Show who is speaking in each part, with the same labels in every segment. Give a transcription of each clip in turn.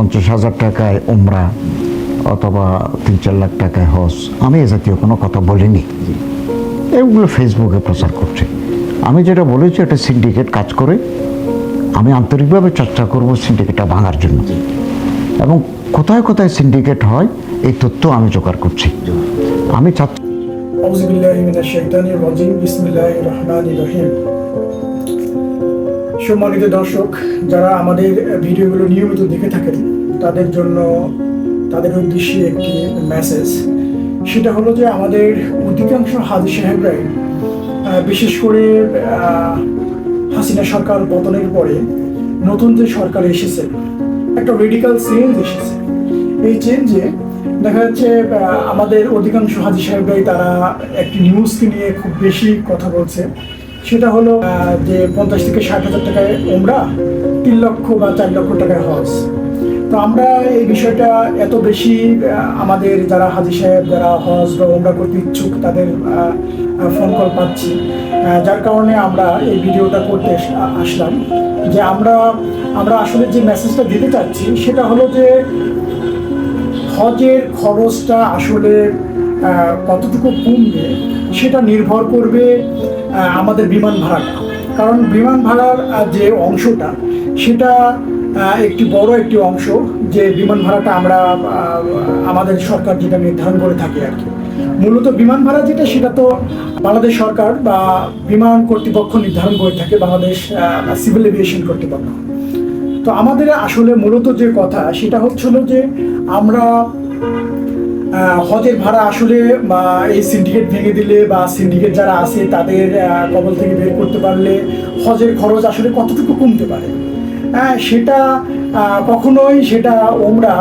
Speaker 1: পঞ্চাশ হাজার টাকায় উমরা অথবা তিন চার লাখ টাকায় হজ। আমি এ জাতীয় কোনো কথা বলিনি। এগুলো ফেসবুকে প্রচার করছে। আমি যেটা বলেছি, এটা সিন্ডিকেট কাজ করে। আমি আন্তরিকভাবে চর্চা করব সিন্ডিকেটটা ভাঙার জন্য। এবং কোথায় কোথায় সিন্ডিকেট হয়, এই তথ্য আমি জোগাড় করছি। আমি চাচ্ছি
Speaker 2: সম্মানিত দর্শক, যারা আমাদের ভিডিওগুলো নিয়মিত দেখে থাকেন, তাদের জন্য, তাদের উদ্দেশ্যে একটি মেসেজ সেটা হলো যে আমাদের অধিকাংশ হাজি সাহেবরাই বিশেষ করে হাসিনা সরকার পতনের পরে নতুন যে সরকার এসেছে, একটা রেডিক্যাল চেঞ্জ এসেছে। এই চেঞ্জে দেখা যাচ্ছে আমাদের অধিকাংশ হাজি সাহেবরাই তারা একটি নিউজকে নিয়ে খুব বেশি কথা বলছে। সেটা হলো যে পঞ্চাশ থেকে ষাট হাজার টাকায় ওমরা তিন লক্ষ বা চার লক্ষ টাকায় হজ। তো আমরা এই বিষয়টা এত বেশি আমাদের যারা হাজি সাহেব, যারা হজ বা ওমরা করতে ইচ্ছুক, তাদের ফোন কল পাচ্ছি। যার কারণে আমরা এই ভিডিওটা করতে আসলাম। যে আমরা আমরা আসলে যে মেসেজটা দিতে চাচ্ছি, সেটা হলো যে হজের খরচটা আসলে কতটুকু কমবে, সেটা নির্ভর করবে আমাদের বিমান ভাড়াটা। কারণ বিমান ভাড়ার যে অংশটা, সেটা একটি বড় একটি অংশ যে বিমান ভাড়াটা আমরা আমাদের সরকার যেটা নির্ধারণ করে থাকি আর কি। মূলত বিমান ভাড়া যেটা, সেটা তো বাংলাদেশ সরকার বা বিমান কর্তৃপক্ষ নির্ধারণ করে থাকে, বাংলাদেশ সিভিল এভিয়েশন কর্তৃপক্ষ। তো আমাদের আসলে মূলত যে কথা, সেটা হচ্ছিল যে আমরা হজের ভাড়া আসলে এই সিন্ডিকেট ভেঙে দিলে বা সিন্ডিকেট যারা আছে তাদের কবল থেকে বের করতে পারলে হজের খরচ আসলে কতটুকু কমতে পারে? হ্যাঁ সেটা কখনোই সেটা ওমরা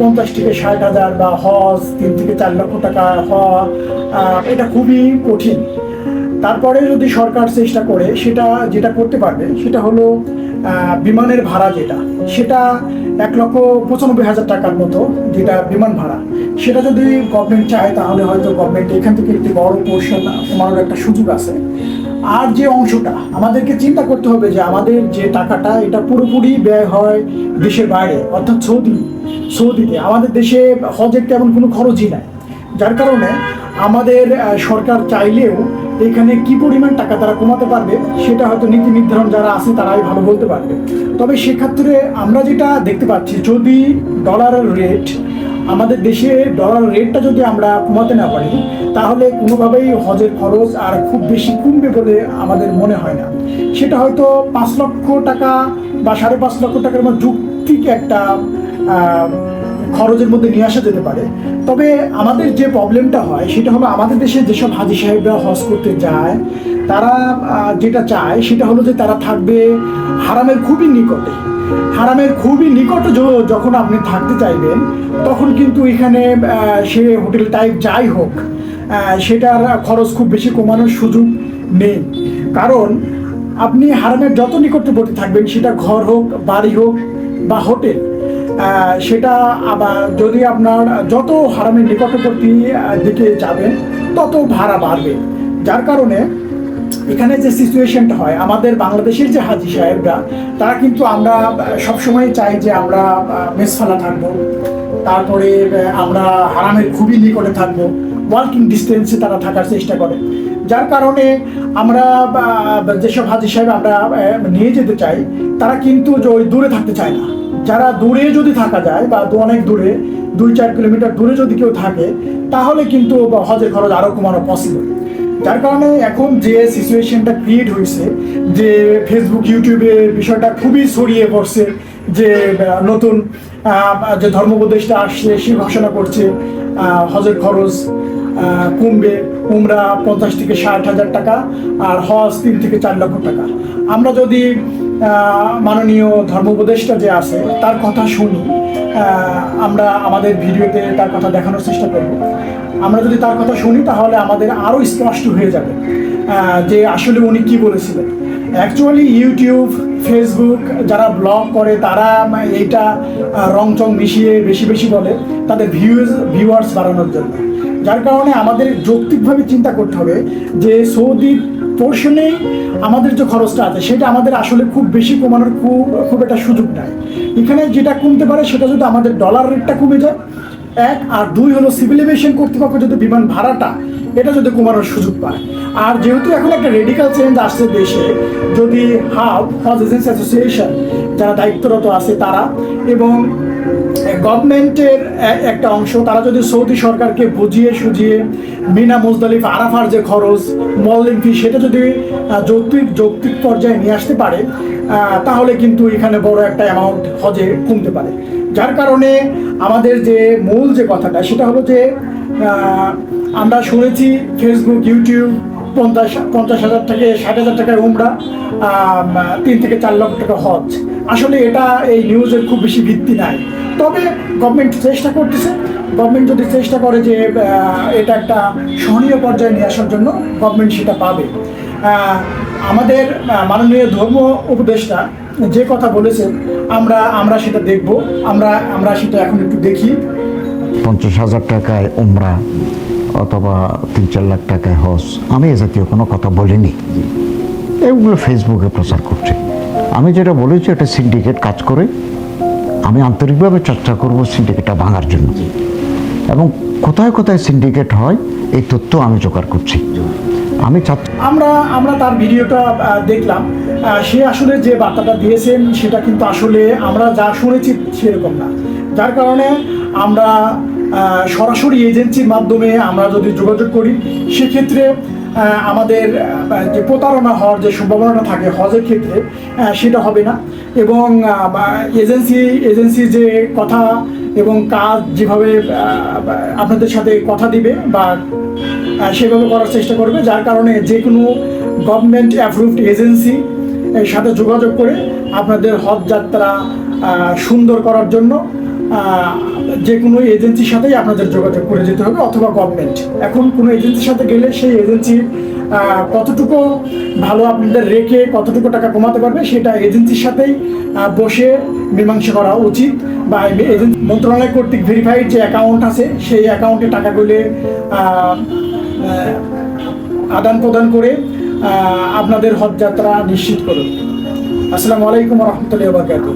Speaker 2: পঞ্চাশ থেকে ষাট হাজার বা হজ, তিন থেকে চার লক্ষ টাকা হওয়া এটা খুবই কঠিন। তারপরে যদি সরকার চেষ্টা করে, সেটা যেটা করতে পারবে, সেটা হলো বিমানের ভাড়া যেটা, সেটা এক লক্ষ পঁচানব্বই হাজার টাকার মতো যেটা বিমান ভাড়া। সেটা যদি গভর্নমেন্ট চায়, তাহলে হয়তো গভর্নমেন্ট এখান থেকে একটি বড় পোর্শন কমানোর একটা সুযোগ আছে। আর যে অংশটা, আমাদেরকে চিন্তা করতে হবে যে আমাদের যে টাকাটা, এটা পুরোপুরি ব্যয় হয় দেশের বাইরে, অর্থাৎ সৌদি, সৌদিতে। আমাদের দেশে হজের তেমন কোনো খরচই নাই। যার কারণে আমাদের সরকার চাইলেও এখানে কি পরিমাণ টাকা তারা কমাতে পারবে, সেটা হয়তো নীতি নির্ধারণ যারা আছে, তারাই ভালো বলতে পারবে। তবে সেক্ষেত্রে আমরা যেটা দেখতে পাচ্ছি, যদি ডলারের রেট আমাদের দেশে ডলার রেটটা যদি আমরা কমাতে না পারি, তাহলে কোনোভাবেই হজের খরচ আর খুব বেশি কমবে বলে আমাদের মনে হয় না। সেটা হয়তো পাঁচ লক্ষ টাকা বা সাড়ে পাঁচ লক্ষ টাকার মধ্যে যুক্তিক একটা খরচের মধ্যে নিয়ে আসা যেতে পারে। তবে আমাদের যে প্রবলেমটা হয়, সেটা হলো আমাদের দেশে যেসব হাজি সাহেবরা হজ করতে যায়, তারা যেটা চায়, সেটা হলো যে তারা থাকবে হারামের খুবই নিকটে। হারামের খুবই নিকট যখন আপনি থাকতে চাইবেন, তখন কিন্তু এখানে সে হোটেল টাইপ যাই হোক সেটার খরচ খুব বেশি কমানোর সুযোগ নেই। কারণ আপনি হারামের যত নিকটবর্তী থাকবেন, সেটা ঘর হোক, বাড়ি হোক বা হোটেল সেটা আবার যদি আপনার যত হারামের নিকটবর্তী দিকে যাবেন, তত ভাড়া বাড়বে। যার কারণে এখানে যে সিচুয়েশনটা হয়, আমাদের বাংলাদেশের যে হাজি সাহেবরা, তারা কিন্তু আমরা সবসময় চাই যে আমরা মেসফালা থাকব। তারপরে আমরা হারামের খুবই নিকটে থাকব। ওয়ার্কিং ডিস্টেন্সে তারা থাকার চেষ্টা করে। যার কারণে আমরা যেসব হাজি সাহেব আমরা নিয়ে যেতে চাই, তারা কিন্তু ওই দূরে থাকতে চায় না। যারা দূরে যদি থাকা যায়, বা অনেক দূরে, দুই চার কিলোমিটার দূরে যদি কেউ থাকে, তাহলে কিন্তু হজের খরচ আরও কমানো পসিবল যার কারণে এখন যে সিচুয়েশনটা ক্রিয়েট হয়েছে, যে ফেসবুক ইউটিউবে বিষয়টা খুবই ছড়িয়ে পড়ছে, যে নতুন যে ধর্মোপদেশটা আসছে, সে ঘোষণা করছে হজের খরচ কমবে উমরা পঞ্চাশ থেকে ষাট হাজার টাকা আর হজ তিন থেকে চার লক্ষ টাকা। আমরা যদি মাননীয় ধর্ম উপদেষ্টা যে আছে তার কথা শুনি আমরা আমাদের ভিডিওতে তার কথা দেখানোর চেষ্টা করব। আমরা যদি তার কথা শুনি তাহলে আমাদের আরও স্পষ্ট হয়ে যাবে যে আসলে উনি কি বলেছিলেন। অ্যাকচুয়ালি ইউটিউব ফেসবুক যারা ব্লগ করে তারা এইটা আহ, রংচং মিশিয়ে বেশি বেশি বলে তাদের ভিউজ ভিউয়ার্স বাড়ানোর জন্য। যার কারণে আমাদের যৌক্তিকভাবে চিন্তা করতে হবে যে সৌদি পোর্শনে আমাদের যে খরচটা আছে, সেটা আমাদের আসলে খুব বেশি কমানোর খুব খুব একটা সুযোগ নাই। এখানে যেটা কমতে পারে সেটা যদি আমাদের ডলার রেটটা কমে যায়, এক আর দুই হলো সিভিল এভিয়েশন কর্তৃপক্ষ যদি বিমান ভাড়াটা এটা যদি কমানোর সুযোগ পায়। আর যেহেতু এখন একটা রেডিক্যাল চেঞ্জ আসছে দেশে, যদি হাব হজ অ্যাসোসিয়েশন যারা দায়িত্বরত আছে তারা এবং গভর্নমেন্টের একটা অংশ, তারা যদি সৌদি সরকারকে বুঝিয়ে সুঝিয়ে মিনা মুজদালিফ আরাফার যে খরচ মল্লিং ফি সেটা যদি যৌক্তিক যৌক্তিক পর্যায়ে নিয়ে আসতে পারে তাহলে কিন্তু এখানে বড় একটা অ্যামাউন্ট হজে কমতে পারে। যার কারণে আমাদের যে মূল যে কথাটা, সেটা হলো যে আমরা শুনেছি ফেসবুক ইউটিউব পঞ্চাশ পঞ্চাশ হাজার থেকে ষাট হাজার টাকায় উমরা তিন থেকে চার লক্ষ টাকা হজ। আসলে এটা এই নিউজের খুব বেশি ভিত্তি নাই। তবে গভর্নমেন্ট চেষ্টা করতেছে। গভর্নমেন্ট যদি চেষ্টা করে যে এটা একটা সহনীয় পর্যায়ে নিয়ে আসার জন্য গভর্নমেন্ট সেটা পাবে। আমাদের মাননীয় ধর্ম উপদেষ্টা যে কথা বলেছেন, আমরা আমরা সেটা দেখব। আমরা আমরা সেটা এখন একটু দেখি।
Speaker 1: পঞ্চাশ হাজার টাকায় উমরা অথবা তিন চার লাখ টাকায় হজ। আমি এ জাতীয় কোনো কথা বলিনি। এগুলো ফেসবুকে প্রচার করছে। আমি যেটা বলেছি, এটা সিন্ডিকেট কাজ করে। আমি আন্তরিকভাবে চর্চা করব সিন্ডিকেটটা ভাঙার জন্য। এবং কোথায় কোথায় সিন্ডিকেট হয়, এই তথ্য আমি জোগাড় করছি। আমি
Speaker 2: আমরা আমরা তার ভিডিওটা দেখলাম। সে আসলে যে বার্তাটা দিয়েছেন, সেটা কিন্তু আসলে আমরা যা শুনেছি সেরকম না। যার কারণে আমরা সরাসরি এজেন্সির মাধ্যমে আমরা যদি যোগাযোগ করি, সেক্ষেত্রে আমাদের যে প্রতারণা হওয়ার যে সম্ভাবনাটা থাকে হজের ক্ষেত্রে সেটা হবে না। এবং এজেন্সি এজেন্সি যে কথা এবং কাজ যেভাবে আপনাদের সাথে কথা দিবে বা সেভাবে করার চেষ্টা করবে, যার কারণে যে কোনো গভর্নমেন্ট অ্যাপ্রুভড এজেন্সি এর সাথে যোগাযোগ করে আপনাদের হজ যাত্রা সুন্দর করার জন্য যে কোনো এজেন্সির সাথেই আপনাদের যোগাযোগ করে যেতে হবে অথবা গভর্নমেন্ট এখন কোনো এজেন্সির সাথে গেলে সেই এজেন্সি কতটুকু ভালো আপনাদের রেখে কতটুকু টাকা কমাতে পারবে সেটা এজেন্সির সাথেই বসে মীমাংসা করা উচিত বা এজেন্সি মন্ত্রণালয় কর্তৃক ভেরিফাইড যে অ্যাকাউন্ট আছে, সেই অ্যাকাউন্টে টাকাগুলি আদান প্রদান করে আপনাদের হজ যাত্রা নিশ্চিত করুন। আসসালামু আলাইকুম রহমতুল্লাহ বারকাতুহ।